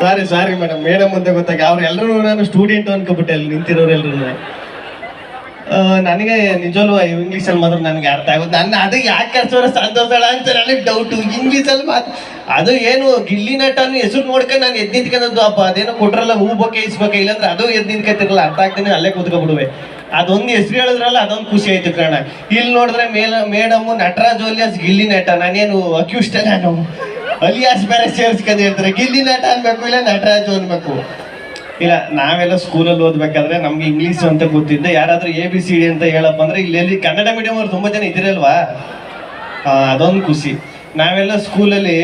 ಸಾರಿ sorry madam madam ಅಂತ ಗೊತ್ತಾಗ ಅವ್ರು ಎಲ್ಲರೂ ನಾನು ಸ್ಟೂಡೆಂಟ್ ಅನ್ಕೊಬಿಟ್ಟೆ ಅಲ್ಲಿ ನಿಂತಿರೋರು ಎಲ್ಲರೂ ನನಗೆ ನಿಜವಲ್ವ ಇಂಗ್ಲೀಷಲ್ಲಿ ಮಾತ್ರ ನನಗೆ ಅರ್ಥ ಆಗುತ್ತೆ ನನ್ನ ಅದು ಯಾಕೆ ಕರ್ಸೋರ ಸಂತೋಷಳ ಅಂತ ನನಗೆ ಡೌಟು ಇಂಗ್ಲೀಷಲ್ಲಿ ಮಾತು ಅದು ಏನು ಗಿಲ್ಲಿ ನಟನು ಹೆಸರು ನೋಡ್ಕೊಂಡು ನಾನು ಎದ್ದು ನಿಂತ್ಕೊಂಡದ್ದು ಅಪ್ಪ. ಅದೇನೋ ಕೊಟ್ರಲ್ಲ, ಹೂ ಬೊಕ್ಕೆ ಇಸ್ಬೇಕೆ ಇಲ್ಲಾಂದ್ರೆ ಅದು ಎದ್ದು ನಿಂತ್ಕೊತಿರಲ್ಲ, ಅರ್ಥ ಆಗ್ತೀನಿ ಅಲ್ಲೇ ಕೂತ್ಕೊಬಿಡುವೆ. ಅದೊಂದು ಹೆಸರು ಹೇಳಿದ್ರಲ್ಲ, ಅದೊಂದು ಖುಷಿ ಆಯ್ತು ಕಣ ಇಲ್ಲಿ ನೋಡಿದ್ರೆ ಮೇಲ ಮೇಡಮ್ ನಟರಾಜ್ ಅಲಿಯಾಸ್ ಗಿಲ್ಲಿ ನಟ. ನಾನೇನು ಅಕ್ಯೂಸ್ಟ ನಾನು? ಅಲಿಯಾಸ್ ಬೇರೆ ಸೇರಿಸ್ಕೊಂಡು ಹೇಳ್ತಾರೆ, ಗಿಲ್ಲಿ ನಟ ಅನ್ಬೇಕು ಇಲ್ಲ ನಟರಾಜು ಅನ್ಬೇಕು. ಇಲ್ಲ, ನಾವೆಲ್ಲ ಸ್ಕೂಲಲ್ಲಿ ಓದ್ಬೇಕಾದ್ರೆ ನಮ್ಗೆ ಇಂಗ್ಲೀಷ್ ಅಂತ ಗೊತ್ತಿದ್ದೆ. ಯಾರಾದ್ರೂ ಎ ಬಿ ಸಿ ಡಿ ಅಂತ ಹೇಳಪ್ಪ ಅಂದ್ರೆ ಇಲ್ಲಿ ಕನ್ನಡ ಮೀಡಿಯಂ ಅವ್ರು ತುಂಬಾ ಜನ ಇದಿರಲ್ವಾ ಅದೊಂದು ಖುಷಿ. ನಾವೆಲ್ಲ ಸ್ಕೂಲಲ್ಲಿ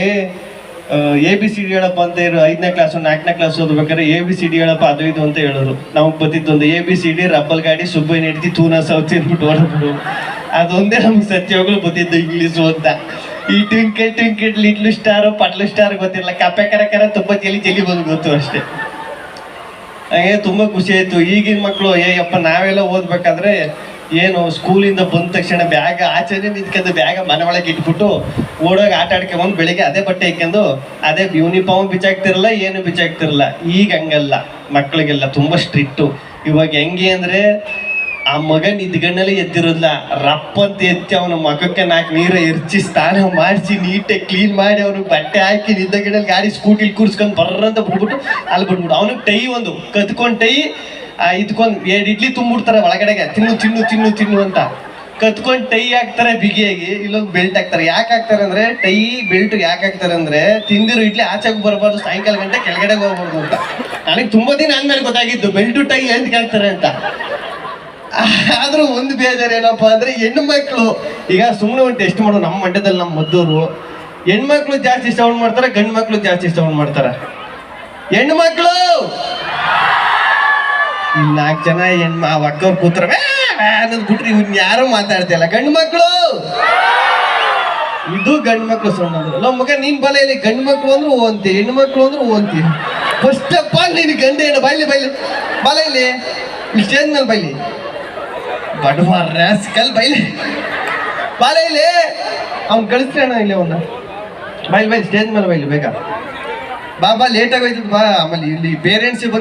ಎ ಬಿ ಸಿ ಡಿ ಹೇಳಪ್ಪ ಅಂತ ಇರೋ ಐದನೇ ಕ್ಲಾಸ್ ನಾಲ್ಕನೇ ಕ್ಲಾಸ್ ಓದ್ಬೇಕಾದ್ರೆ ಎ ಬಿ ಸಿ ಡಿ ಹೇಳಪ್ಪ, ಅದು ಇದು ಅಂತ ಹೇಳೋರು. ನಮಗೆ ಗೊತ್ತಿತ್ತೊಂದು ಎ ಬಿ ಸಿ ಡಿ ರಬ್ಬಲ್ ಗಾಡಿ ಸುಬ್ಬೈ ನೆಡ್ತಿ ತೂನ ಸೌತಿ ಅಂದ್ಬಿಟ್ಟು ಓಡೋದು ಅದೊಂದೇ ನಮ್ಗೆ ಸತ್ಯವಾಗ್ಲೂ ಬತ್ತಿದ್ದು ಇಂಗ್ಲೀಷು ಅಂತ. ಈ ಟ್ವಿಂಕೆಲ್ ಟ್ವಿಂಕೆಲ್ ಲಿಟ್ಲು ಸ್ಟಾರ್ ಪಟ್ಲು ಸ್ಟಾರ್ ಗೊತ್ತಿಲ್ಲ ಕಪ್ಪೆ, ಕರೆ ಕರೆ, ತುಂಬ ಜಲಿ ಜಲಿ ಬಂದು ಗೊತ್ತು ಅಷ್ಟೇ. ಹಾಗೆ ತುಂಬಾ ಖುಷಿ ಆಯ್ತು. ಈಗಿನ ಮಕ್ಕಳು ಏಯಪ್ಪ ಯಪ್ಪ, ನಾವೆಲ್ಲ ಓದ್ಬೇಕಾದ್ರೆ ಏನು ಸ್ಕೂಲಿಂದ ಬಂದ ತಕ್ಷಣ ಬ್ಯಾಗ್ ಆಚೆನೆ ನಿಂತ್ಕೊಂಡು ಬ್ಯಾಗ ಮನೆ ಒಳಗೆ ಇಟ್ಬಿಟ್ಟು ಓಡೋಗಿ ಆಟ ಆಡ್ಕೊಂಬಂದು ಬೆಳಿಗ್ಗೆ ಅದೇ ಬಟ್ಟೆ ಇಕ್ಕೊಂಡು ಅದೇ ಯೂನಿಫಾರ್ಮ್ ಬಿಚ್ಚಾಕ್ತಿರಲ್ಲ, ಏನು ಬಿಚ್ಚಾಕ್ತಿರಲ್ಲ. ಈಗ ಹಂಗಲ್ಲ. ಮಕ್ಕಳಿಗೆಲ್ಲ ತುಂಬಾ ಸ್ಟ್ರಿಕ್ಟು ಇವಾಗ ಹೆಂಗೆ ಅಂದ್ರೆ ಆ ಮಗ ನಿದ್ಗಣ್ಣಲ್ಲಿ ಎದ್ದಿರೋದ್ಲ, ರಪ್ಪ ಅಂತ ಎತ್ತಿ ಅವನ ಮಗಕ್ಕೆ ನಾಲ್ಕು ನೀರ ಎರ್ಚಿ ಸ್ನಾನ ಮಾಡಿಸಿ ನೀಟಾಗಿ ಕ್ಲೀನ್ ಮಾಡಿ ಅವ್ನಿಗೆ ಬಟ್ಟೆ ಹಾಕಿ ನಿದ್ದ ಗಿಡಲ್ಲಿ ಗಾಡಿ ಸ್ಕೂಟಿಲಿ ಕೂರ್ಸ್ಕೊಂಡು ಬರ್ರಂತ ಬಿಟ್ಬಿಟ್ಟು ಅಲ್ಲಿ ಬಿಟ್ಬಿಟ್ಟು ಅವನಿಗೆ ಟೈ ಒಂದು ಕತ್ಕೊಂಡು ಟೈ ಇದ್ಕೊಂಡು ಎರಡು ಇಡ್ಲಿ ತುಂಬಿಡ್ತಾರೆ ಒಳಗಡೆಗೆ. ತಿನ್ನು ತಿನ್ನು ತಿನ್ನು ತಿನ್ನು ಅಂತ. ಕತ್ಕೊಂಡು ಟೈ ಹಾಕ್ತಾರೆ ಬಿಗಿಯಾಗಿ, ಇಲ್ಲೊಂದು ಬೆಲ್ಟ್ ಹಾಕ್ತಾರೆ. ಯಾಕೆ ಹಾಕ್ತಾರೆ ಅಂದ್ರೆ, ಟೈ ಬೆಲ್ಟ್ ಯಾಕೆ ಹಾಕ್ತಾರೆ ಅಂದ್ರೆ, ತಿಂದಿರೋ ಇಡ್ಲಿ ಆಚೆಗೆ ಬರಬಾರ್ದು, ಸಾಯಂಕಾಲ ಗಂಟೆ ಕೆಳಗಡೆ ಹೋಗ್ಬಾರ್ದು ಅಂತ. ನನಗೆ ತುಂಬಾ ದಿನ ಆದ್ಮೇಲೆ ಗೊತ್ತಾಗಿದ್ದು ಬೆಲ್ಟು ಟೈ ಅಂತ ಕೇಳ್ತಾರೆ ಅಂತ. ಆದ್ರೂ ಒಂದು ಬೇಜಾರು ಏನಪ್ಪಾ ಅಂದ್ರೆ ಹೆಣ್ಣು ಮಕ್ಕಳು ಈಗ ಸುಮ್ಮನೆ ಒಂದು ಟೆಸ್ಟ್ ಮಾಡೋ ನಮ್ಮ ಮಂಡ್ಯದಲ್ಲಿ ನಮ್ಮ ಮದ್ದೂರು. ಹೆಣ್ಮಕ್ಳು ಜಾಸ್ತಿ ಸೌಂಡ್ ಮಾಡ್ತಾರೆ ಗಂಡು ಮಕ್ಳು ಜಾಸ್ತಿ ಸೌಂಡ್ ಮಾಡ್ತಾರೆ. ಹೆಣ್ಣು ಮಕ್ಕಳು ನಾಲ್ಕು ಜನ ಹೆಣ್ಮ ಅಕ್ಕವ್ರು ಕೂತ್ರ ಬಿಟ್ರೆ ಇವ್ನ ಯಾರು ಮಾತಾಡ್ತಿಲ್ಲ ಗಂಡು ಮಕ್ಕಳು ಇದು ಗಂಡು ಮಕ್ಕಳು ಸೌಂಡ್ ಅಂದ್ರೆ. ಅಲ್ಲ ಮಗ, ನೀನ್ ಬಲ ಇಲ್ಲಿ. ಗಂಡು ಮಕ್ಕಳು ಅಂದ್ರೆ ಓಂತಿ ಹೆಣ್ಣು ಮಕ್ಕಳು ಅಂದ್ರೆ ಓಂತಿ. ಫಸ್ಟ್ ಆಲ್ ನೀನು ಗಂಡ ಹೆಣ್ಣು, ಬೈಲಿ ಬೈಲಿ. ಬಲ ಇಲ್ಲಿ. ಇಲ್ಲಿ ಸ್ಟೇಜ್ ಮೇಲೆ ಬೈಲಿ. ಬಡವ ರಾಸ್ಕಲ್ ಬೈಲಿ. ಬಾಲ ಇಲ್ಲಿ. ಅವ್ನು ಕಳಿಸ್ತಾಣ ಇಲ್ಲಿ ಅವನ್ನ ಬೈಲ್ ಬೈಲ್, ಸ್ಟೇಜ್ ಮೇಲೆ ಬೈಲಿ, ಬೇಗ. ಬಾ ಬಾ ಲೇಟ್ ಆಗೋಯ್ತು ಬಾ. ಆಮೇಲೆ ಇಲ್ಲಿ ಪೇರೆಂಟ್ಸ್ ಬಂದು